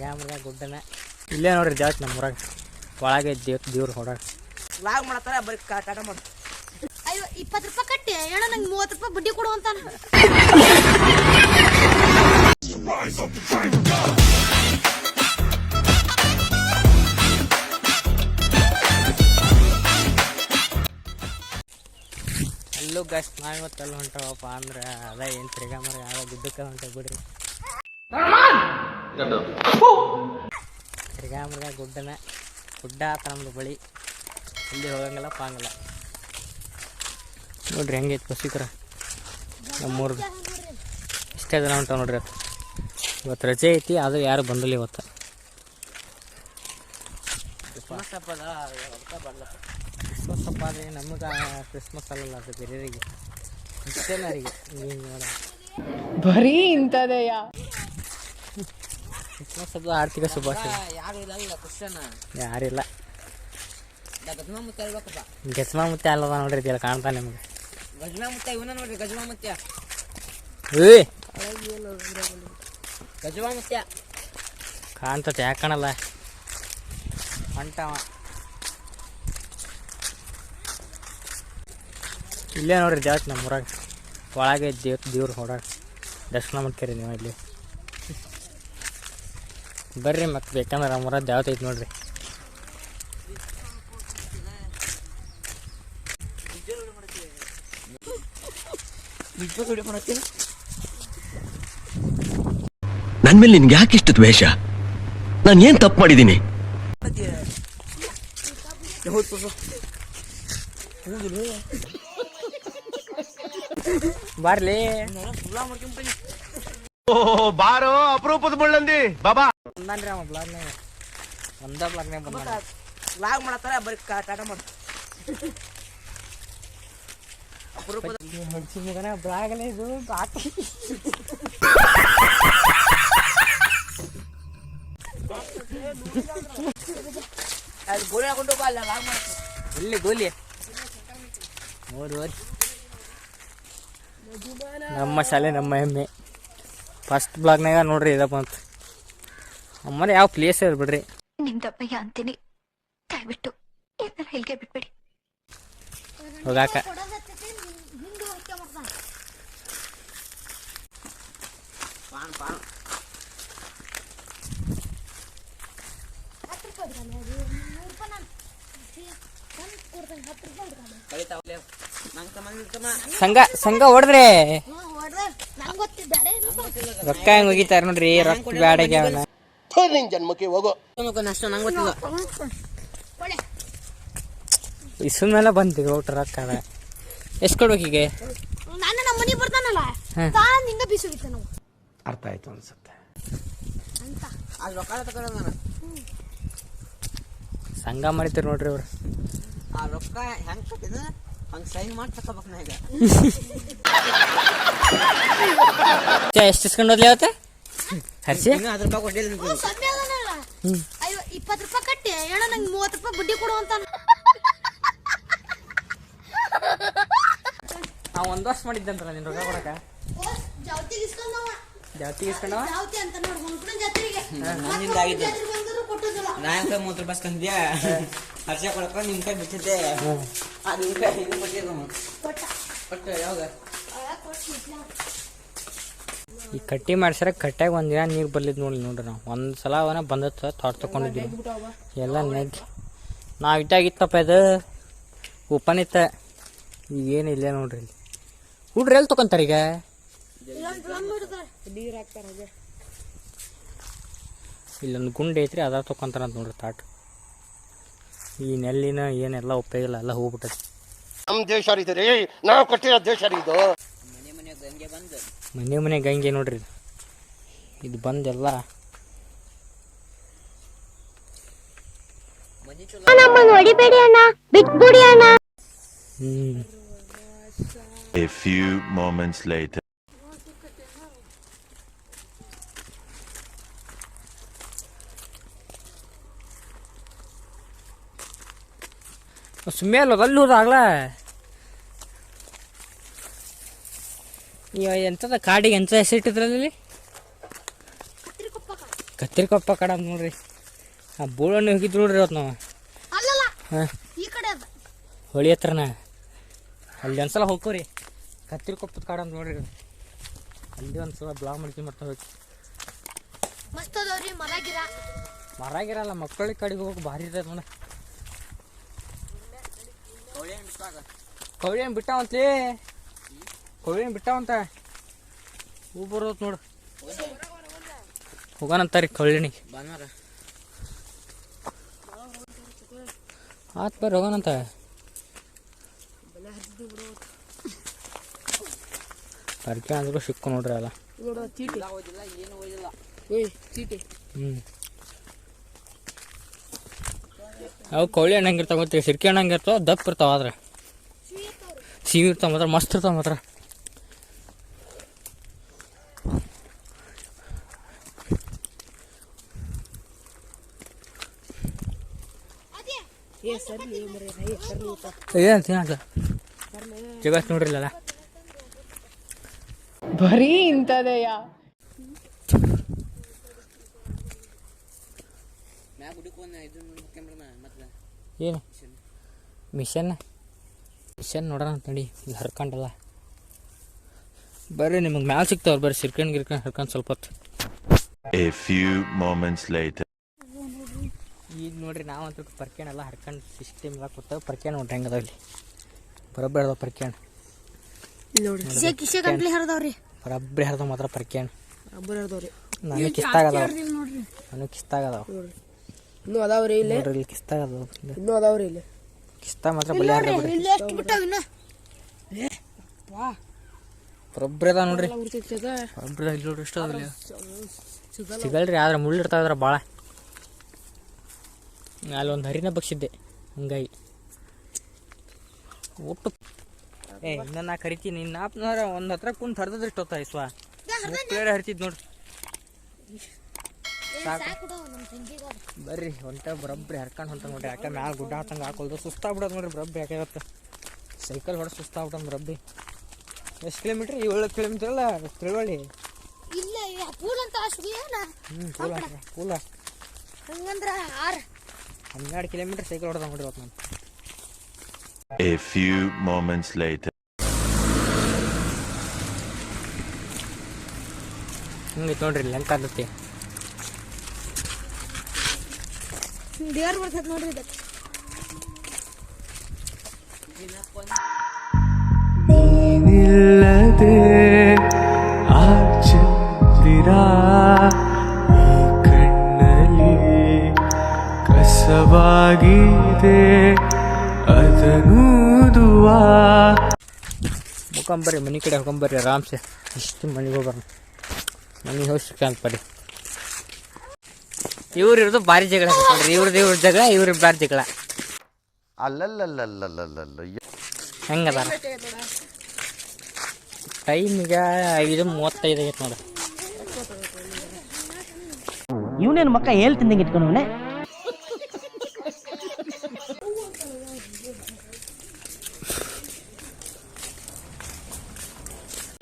ತಿರ್ಗಾಮರ್ಗ ಗುಡ್ಡನ. ಇಲ್ಲೇ ನೋಡ್ರಿ ಜಾಸ್ತಿ ನಮ್ಮ ಊರಾಗ ಒಳಗೆ ದೇವ್ ದೇವ್ರು ಹೊಡಾಗ ಲಾಗ್ ಮಾಡತ್ತಾರ ಬರೀ ಕಾಟ ಮಾಡ ಅಯ್ಯೋ ಇಪ್ಪತ್ತು ರೂಪಾಯಿ ಕಟ್ಟಿ. ಹೇಳೋ ನಂಗೆ ಮೂವತ್ತು ರೂಪಾಯಿ ಬಡ್ಡಿ ಕೊಡು ಅಂತ ಅಲ್ಲೂ ಗಸ್ಟ್ ಮಾಡಿ ಮತ್ತೆ ಅಲ್ಲಿ ಹೊಂಟವಪ್ಪ ಅಂದ್ರೆ ಅದ ಏನು ತಿರ್ಗಾಮರ ಯಾವ ಗುಡ್ಡಕ್ಕೆ ಹೊಂಟ ಬಿಡ್ರಿ ತಿರ್ಗಾಮರ್ಗ ಗುಡ್ಡನ ಗುಡ್ಡ ಆತ ನಮ್ದು ಬಳಿ ಇಲ್ಲಿ ಹೋಗಂಗಿಲ್ಲ ಪಾಂಗಲ್ಲ. ನೋಡ್ರಿ ಹೆಂಗೈತೆ ಬಸ್ಸಿಕ್ರ ನಮ್ಮೂರು. ಇಷ್ಟೇ ಜನ ಹೊಂಟಾವ ನೋಡ್ರಿ ಇವತ್ತು ಇವತ್ತು ರಜೆ ಐತಿ ಅದು ಯಾರು ಬಂದಿಲ್ಲ ಇವತ್ತು. ಕ್ರಿಸ್ಮಸ್ ಹಬ್ಬದ ಕ್ರಿಸ್ಮಸ್ ಹಬ್ಬ ಆದರೆ ನಮಗೆ ಕ್ರಿಸ್ಮಸ್ ಅಲ್ಲಲ್ಲ ಅದು ಬೇರೆಯವರಿಗೆ. ನೋಡ ಬರೀ ಇಂಥದೆಯಾ? ಕ್ರಿಸ್ಮಸ್ ಆರ್ಥಿಕ ಶುಭಾಶಯ ಯಾರು ಇಲ್ಲ ಇಲ್ಲ ಯಾರಿಲ್ಲ ಗಜಮಾ ಮುತ್ತ ಇರ್ಬೇಕಪ್ಪ ಗೆಸ್ಮ ಮುತ್ತೆ ಅಲ್ಲದ ನೋಡ್ರಿ ಇದೆಲ್ಲ ಕಾಣ್ತಾ ನಿಮ್ಗೆ. ಗಜಮಾ ಮುತ್ತ ಇವನ ನೋಡ್ರಿ ಗಜಮಾ ಮುತ್ಯ ಏ ಗಜಮಾ ಮುತ್ಯ ಕಾಣ್ತತೆ ಯಾಕೆ ಕಾಣಲ್ಲ? ಹೊಂಟವ. ಇಲ್ಲೇ ನೋಡ್ರಿ ಜಾಸ್ತಿ ನಮ್ಮ ಊರಾಗ ಒಳಗೆ ದೇವ್ ದೇವ್ರು ಹೊಡ ದರ್ಶನ ಮಾಡ್ಕೇರಿ ನೀವು ಇಲ್ಲಿ. ಬರ್ರಿ ಮತ್ತೆ ಬೇಕಂದ್ರೆ ನಮ್ಮ ಊರಾಗ ದೇವತೆ ಐತಿ ನೋಡ್ರಿ. ನನ್ ಮೇಲೆ ನಿನ್ಗೆ ಯಾಕಿಷ್ಟು ದ್ವೇಷ? ನಾನು ಏನ್ ತಪ್ಪು ಮಾಡಿದ್ದೀನಿ? ಬಾರ್ಲಿ. ಮಾಡ್ಕೊಂಬನಿ ಬಾರೋ ಅಪರೂಪದ ಮುಳ್ಳಂದಿ. ಬಾಬಾ ಬಂದಾನ್ರಿ ಅವ ಬ್ಲಾಗ್ನಾಗ ಒಂದ ಬ್ಲಾಗ್ನಾಗ ಬಂದ ಬ್ಲಾಗ್ ಮಾಡತ್ತಾರ ಬರೀ ಟಾಟಾ ಮಾಡು ಮಡ್ಸಿ ಮಗನ ಬ್ಲಾಗಲ್ಲ ಇದು ಅದು ಹಾಕೊಂಡು ಅಲ್ಲ ಮಾಡತ್ತೆ ಎಲ್ಲಿ ಗೋಲಿ. ಓಡಿ ಓಡಿ ನಮ್ಮ ಶಾಲೆ ನಮ್ಮ ಹೆಮ್ಮೆ. ಫಸ್ಟ್ ಬ್ಲಾಗ್ನಾಗ ನೋಡ್ರಿ ಇದಪ್ಪ ಬಂತು ಅಮ್ಮನೆ ಯಾವ ಪ್ಲೇಸ್ ಇರ್ ಬಿಡ್ರಿ ನಿಮ್ದಪ್ಪಯ್ಯ ಅಂತೀನಿ. ದಯವಿಟ್ಟು ಇದನ್ನ ಇಲ್ಲಿಗೆ ಬಿಟ್ಬಿಡಿ. ಹೋಗಾಕ. ಸಂಘ ಸಂಘ ಹೊಡೆದ್ರೆ. ರೊಕ್ಕ ಹೆಂಗ್ ಹೋಗಿತಾರ ನೋಡ್ರಿ ರೊಕ್ಕ ಬ್ಯಾಡಗೆ ಅವನ ನಿನ್ ಜನ್ಮಕ್ಕೆ ಹೋಗೋ. ಅಷ್ಟ ನಂಗೆ ಗೊತ್ತಿಲ್ಲ. ಮೇಲೆ ಬಂತಿದ್ರು ಒಟ್ಟು ರೊಕ್ಕ ಎಷ್ಟು ಕೊಡ್ಬೇಕು ಈಗ ನಾನು ನಮ್ಮ ಮನೆಗೆ ಬರ್ತಾನಲ್ಲ? ಹಾ. ತಾನು ಹಿಂಗ ಬೀಸೋಗಿತ್ತ ನಾವು. ಅರ್ಥ ಆಯ್ತು ಅನ್ಸುತ್ತೆ. ಅಂತ. ಅಲ್ಲಿ ರೊಕ್ಕ ತಗೊಂಡ ನಾನು ಸಂಘ ಮಾಡಿತೀರಿ ನೋಡ್ರಿ ಅವ್ರು ಆ ರೊಕ್ಕ ಹೆಂಗೆ ಕಟ್ಟಿದ ಹಂಗೆ ಸೈನ್ ಮಾಡಿ ತಗೋಬೇಕು ನಾ ಈಗ ಎಷ್ಟು ಇಸ್ಕೊಂಡು ಹೋದ್ಲಿ ಅವತ್ತ ಹರ್ಸಿ ಇನ್ನೂ ಅದ್ರ ರೂಪಾಯಿ ಕೊಟ್ಟಿಲ್ಲ ನಿಮ್ಗೆ. ಸೊನ್ನೆ ಅಯ್ಯೋ ಇಪ್ಪತ್ತು ರೂಪಾಯಿ ಕಟ್ಟಿ. ಅಣ್ಣ ನಂಗೆ ಮೂವತ್ತು ರೂಪಾಯಿ ಬಡ್ಡಿ ಕೊಡು ಅಂತ ಆ ಒಂದು ವರ್ಷ ಮಾಡಿದ್ದಂತಲ್ಲ ನಿನ್ನ ರೊಕ್ಕ ಕೊಡಕ ಜಾವತಿಗೆ ಇಸ್ಕೊಂಡವ. ಜಾತಿಗೆ ಇಸ್ಕೊಂಡವ? ಜಾತಿ ಅಂತ ನೋಡಿ ಹೊಂಕಣ ಜಾತ್ರೆಗೆ. ನನ್ನಿಂದ ಆಗಿದ್ದು. ಜಾತ್ರೆ ಬಂದರೂ ಕೊಟ್ಟದಿಲ್ಲ. ನಾ ಹೆಂಗೆ ಮೂವತ್ತು ರೂಪಾಯಿ ಸ್ಕಂದ್ಯಾ ಹರ್ಷ ಕೊಡಪ್ಪ ನಿಮ್ಮ ಕೈ ಬಿಟ್ಟಿದ್ದೆ ಅದು ನಿಮ್ಮ ಕೈ ಇದು ಕೊಟ್ಟಿದ್ದು ಕೊಟ್ಟ. ಕೊಟ್ಟು ಯಾವಾಗ? ಕೊಟ್ಟು. ಈ ಕಟ್ಟಿ ಮಾಡ್ಸ್ಯಾರ ಕಟ್ಟಾಗ ಒಂದಿನ ದಿನ ನೀರು ಬರ್ಲಿದ್ ನೋಡಿ ನೋಡ್ರಿ ನಾವು. ಒಂದು ಸಲ ಅವನ ಬಂದತ್ತ ತೋಟ ತೊಗೊಂಡಿದ್ದೀವಿ ಎಲ್ಲ ನೆಗ್ ನಾವು ಇಟ್ಟಾಗಿತ್ತಪ್ಪ ಇದು. ಓಪನ್ ಇತ್ತ ಈಗ ಏನಿಲ್ಲ ನೋಡ್ರಿ ಇಲ್ಲಿ. ಹುಡ್ರಿ ಎಲ್ಲಿ ತಗೊಂತಾರ ಈಗ? ಇಲ್ಲೊಂದ್ ಗುಂಡು ಐತ್ರಿ ಅದ ತಕೊಂತಾರ ಅಂತ ನೋಡ್ರಿ ತಾಟ್. ಈ ನೆಲ್ಲಿನ ಏನೆಲ್ಲ ಉಪಯೋಗ ಇಲ್ಲ ಎಲ್ಲ ಹೋಗ್ಬಿಟ್ಟೈತಿ ನಮ್ ದೇಶ ಇದು ರೀ ನಾವು ಕಟ್ಟಿರೋ ದೇಶ ರೀ ಇದು. ಮನೆ ಮನೆ ಗಂಗೆ ಬಂದು ಮನೆ ಮನೆ ಗಂಗೆ ನೋಡ್ರಿ ಇದು. ಇದು ಬಂದೆಲ್ಲ A few moments later. ಸುಮ್ಮನೆ ಅಲ್ಲ ಅಲ್ಲಿ ಹೋದಾಗ್ಲ ಇವ ಎಂಥದ ಕಾಡಿಗೆ ಎಂಥ ಹೆಸರಿಟ್ಟಿದ್ರಲ್ಲಿ ಕತ್ತಿರಿಕೊಪ್ಪ ಕೊಪ್ಪಕ. ಕತ್ತಿರಿ ಕೊಪ್ಪ ಕಡ ನೋಡ್ರಿ. ಆ ಬೂಳಣ್ಣು ಹೋಗಿದ್ರು ನೋಡ್ರಿ ಇವತ್ತು ನಾವು. ಅಲ್ಲಲ್ಲ ಹಾಂ. ಈ ಕಡೆ ಅದ. ಹೊಳಿ ಹತ್ರನ. ಅಲ್ಲಿ ಒಂದ್ಸಲ ಹೋಗ್ಕೋರಿ. ಕತ್ತಿರಿ ಕೊಪ್ಪದ ಕಾಡ ಅಂತ ನೋಡ್ರಿ. ಅಲ್ಲಿ ಒಂದ್ಸಲ ಬ್ಲಾಗ್ ಮಡಿಕೆ ಮಾಡ್ತಾ ಹೋಗಿ. ಮರ ಗಿರಲ್ಲ ಮರಾಗಿರಲ್ಲ ಮಕ್ಕಳಿಗೆ ಕಡೆಗೆ ಹೋಗಿ ಭಾರಿ ಇರ್ತೈತೆ ನೋಡ. ಕೌಳಿ ಏನು ಬಿಟ್ಟಾವಂತ್ಲಿ. ಏನು ಬಿಟ್ಟಾವಂತ ಹೂ ಬರೋದು ನೋಡು. ಹೋಗೋಣಂತಾರಿ ಕವಳಿನಿಗೆ ಭಾನುವಾರ ಆತ್ ಬರ್ರಿ ಹೋಗೋಣಂತ ಪರ್ಕೆ ಅಂದ್ರೂ ಸಿಕ್ಕು ನೋಡ್ರಿ ಅಲ್ಲ. ಹ್ಞೂ ಅವು ಕೋಳಿ ಹಣ್ಣು ಹೆಂಗಿರ್ತಾವ ಗೊತ್ತಿ ಸಿರ್ಕೆ ಹಣ್ಣು ಹಂಗಿರ್ತಾವ ದಪ್ಪ ಇರ್ತಾವ ಆದ್ರೆ. ಸಿಹಿ ಇರ್ತಾವ ಮಾತ್ರ ಮಸ್ತ್ ಇರ್ತಾವ ಮಾತ್ರ. ಏನು ತಿನ್ನಲ್ಲ ಜಗತ್ ನೋಡ್ರಿಲ್ಲ ಬರೀ ಇಂಥದೆಯಾ ಮ್ಯಾಗ ಹುಡುಕೊಂಡ್ ಇದು ಕ್ಯಾಮ್ರಾ ಮತ್ತೆ ಏನು? ಮಿಷನ್? ಮಿಷನ್ ನೋಡೋಣ ನೋಡಿ ಇಲ್ಲಿ ಹರ್ಕೊಂಡಲ್ಲ. ಬರ್ರಿ ನಿಮಗೆ ಮ್ಯಾಲ ಸಿಗ್ತಾವ್ರಿ ಬರ್ರಿ ಸಿರ್ಕಂಡ್ ಗಿರ್ಕಂಡ್ ಹರ್ಕೊಂಡು ಸ್ವಲ್ಪ ಹೊತ್ತು. A few moments later. ಈಗ ನೋಡ್ರಿ ನಾವಂತೂ ಪರ್ಕೆಣೆಲ್ಲ ಹರ್ಕೊಂಡು ಸಿಸ್ಟಮ್ ಎಲ್ಲ ಕೊಡ್ತಾವೆ ಪರ್ಕೆಣ್ ನೋಡ್ರಿ ಹೆಂಗದ ಇಲ್ಲಿ ಬರೋಬ್ಬರಿ ಅದಾವ ಪರ್ಕೆಣ್ ಬರೋಬ್ಬರಿ ಹರಿದ ಮಾತ್ರ ಪರ್ಕೆಣ್ ನನಗೆ ಕಿಸ್ತಾಗದಾವ ನಾನು ನನಗೆ ಕಿಸ್ತಾಗದಾವ ಇನ್ನೂ ಅದಾವ್ರಿ ಇಲ್ಲಿ. ನೋಡ್ರಿ ಇಲ್ಲಿ ಕಿಸ್ತಾಗದಾವ ಇನ್ನೂ ಅದಾವ್ರಿ ಇಲ್ಲಿ. ಕಿಸ್ತಾ ಮಾತ್ರ ಬಲಿ ಹರ್ದ ಬಿಡ್ರಿ ಬರೋಬ್ಬರಿ ಅದಾವ ನೋಡ್ರಿ. ಬರೋಬ್ಬರಿ ಇಲ್ಲಿ ನೋಡ್ರಿ ಅದಾವ ಸಿಗಲ್ರಿ ಆದ್ರೆ ಮುಳ್ಳು ಬಾಳ. ಭಾಳ ಅಲ್ಲಿ ಒಂದು ಹರಿನ ಬಗ್ಸಿದ್ದೆ ಹಂಗಾಗಿ. ಒಟ್ಟು. ಏ ಇನ್ನ ನಾ ಕರಿತೀನಿ ನಾಪ್ನವ್ರ ಒಂದು ಹತ್ರ ಕುಂತ ಹರ್ದದ್ರೆ ಇಷ್ಟು ಇಸ್ವಾ ಸ್ವಾ. ಹರಿತಿದ್ ನೋಡ್ರಿ ಬರ್ರಿ ಹೊಂಟ ಬರಬ್ರಿ ಹರ್ಕೊಂಡು ಹೊಂಟ ನೋಡ್ರಿ. ಯಾಕೆ ಮ್ಯಾಲ ಗುಡ್ಡ ಹತ್ತಂಗೆ ಹಾಕೊಳ್ದು ಸುಸ್ತಾಗ್ಬಿಡೋದು ನೋಡ್ರಿ ಬ್ರಬ್ಬಿ ಯಾಕೆ ಸೈಕಲ್ ಹೊಡೆದು ಸುಸ್ತಾಗ್ಬಿಟ್ಟಂದು ಬ್ರಬ್ಬಿ ಎಷ್ಟು ಕಿಲೋಮೀಟ್ರ್? ಏಳು ಕಿಲೋಮೀಟ್ರ್ ಅಲ್ಲ ತಿಳುವಳಿ ಇಲ್ಲ ಪೂಲ್ ಅಂತ ಪೂಲ ಪೂಲ ಹಂಗಂದ್ರ ಆರ್. ಹನ್ನೆರಡು ಕಿಲೋಮೀಟರ್ ಸೈಕಲ್ ಹೊಡೆದ ನೋಡ್ರಿ ಇವತ್ತು ನಾನು. ಎ ಫ್ಯೂ ಮೊಮೆಂಟ್ಸ್ ಲೇಟರ್ ಹಿಂಗೈತೆ ನೋಡ್ರಿ ಲೆಂಕ್ ಆದತಿ ದೇವ್ರ ಬರ್ತೈತೆ ನೋಡ್ರಿ ಇದಕ್ಕೆ. ನೀನಿಲ್ಲದೆ ಕಸವಾಗಿದೆ ಅದನೂದುವ ಮುಖಂಬರ್ರಿ ಮನೆ ಕಡೆ ಹೋಗ್ಕೊಂಬರ್ರಿ ಆರಾಮ್ಸೆ. ಇಷ್ಟು ಮನೆಗೆ ಹೋಗ್ಬಾರ ಮನೆಗೆ ಹೋಗಿ ಸಿಕ್ಕಂತ ಪಡಿ. ಇವ್ರು ಇರೋದು ಭಾರಿ ಜಗಳ ಇವ್ರದ್ದು ಇವ್ರ ಜಗಳ ಇವ್ರ ಬಾರಿ ಜಗಳ. ಹೆಂಗದಾರ ಟೈಮ್ ಈಗ ಐದು ಮೂವತ್ತೈದು ಆಗೈತೆ ನೋಡ್ರಿ. ಇವನೇನು ಮಕ್ಕ ಹೇಳ್ತಿದ್ದಂಗೆ ಇಟ್ಕೊಂಡು ಇಟ್ಕೊಂಡವನೆ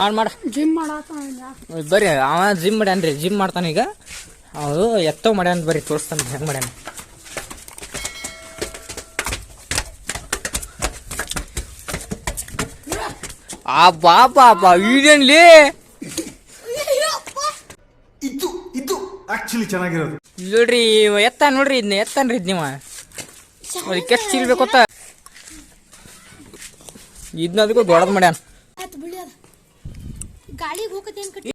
ಮಾಡ್ ಮಾಡ. ಜಿಮ್ ಮಾಡಾಕ ಬರ್ರಿ ಅವ ಜಿಮ್ ಮಾಡ್ಯಾನ್ರಿ ಜಿಮ್ ಮಾಡ್ತಾನ ಈಗ. ಅವು ಎತ್ತೋ ಮಾಡ್ಯಾನ ಬರ್ರಿ ತೋರಿಸ್ತಾನೆ ಹೆಂಗ್ ಮಾಡ್ಯಾನ. ಆ ಬಾ ಬಾ ಇದೇನ್ಲಿ? ಇದು ಇದು ಆಕ್ಚುಲಿ ಚೆನ್ನಾಗಿರೋದು. ನೋಡ್ರಿ ಎತ್ತ ನೋಡ್ರಿ ಇದನ್ನ ಎತ್ತನ್ರಿ ಇದ್ ನೀವ ಅದಕ್ಕೆ ಎಷ್ಟು ಚೀಲ್ಬೇಕು ಗೊತ್ತಾ ಇದನ್ನ ಅದಕ್ಕೂ ದೊಡ್ಡದು ಮಾಡ್ಯಾನ. ಗಾಳಿಗೆ ಹೋಗತ್ತೇನ್ ಕಟ್ಟಿ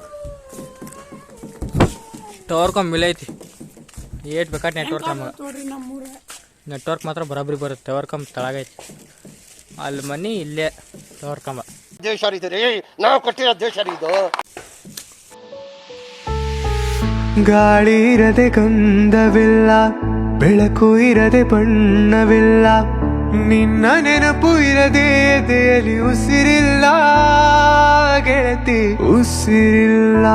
ಟವರ್ ಕಮ್ಮಿ ಐತಿ. ಏಟ್ ಬೇಕಾದ ನೆಟ್ವರ್ಕ್ ನಮಗೆ. ನೋಡ್ರಿ ನಮ್ಮೂರ? ನೆಟ್ವರ್ಕ್ ಮಾತ್ರ ಬರೋಬ್ಬರಿ ಬರುತ್ತೆ. ಟವರ್ ಕಂಬ ತಳಗೈತಿ ಅಲ್ಲಿ ಮನಿ ಇಲ್ಲೇ ಟವರ್ ಕಂಬ ಗಾಳಿ ಇರದೆ ಗಂಧವಿಲ್ಲ ಬೆಳಕು ಇರದೆ ಬಣ್ಣವಿಲ್ಲ ನಿನ್ನ ನೆನಪು ಇರದೆ ಎದೆಯಲ್ಲಿ ಉಸಿರಿಲ್ಲ. ಗೆಳತಿ ಉಸಿರಿಲ್ಲ.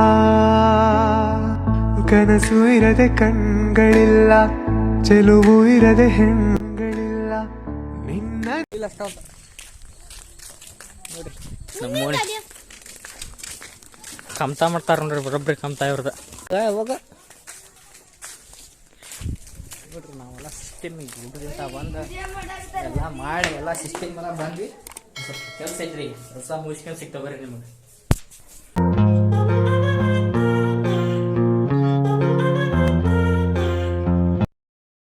ಕನಸು ಇರದೆ ಕಣ್ಗಳಿಲ್ಲ. ಚೆಲುವು ಇರದೆ ಹೆಣ್ಗಳಿಲ್ಲ. ನಿನ್ನ ಓಣಿ ಕಮ್ತಾ ಮಾಡ್ತಾರ ನೋಡ್ರಿ ಬರೋಬ್ರಿ ಕಮ್ತಾ ಇವ್ರದ. ಬಿಡ್ರಿ ನಾವೆಲ್ಲ ಸಿಸ್ಟಮ್ ಊಟದಿಂದ ಬಂದು ಎಲ್ಲ ಮಾಡಿ ಎಲ್ಲ ಸಿಸ್ಟಮ್ ಎಲ್ಲ ಬಂದ್ವಿ. ಸ್ವಲ್ಪ ಕೆಲಸ ಐತ್ರಿ ಕೆಲಸ ಮುಗಿಸ್ಕೊಂಡು ಸಿಗ್ತಾವ ಬರ್ರಿ ನಿಮಗೆ.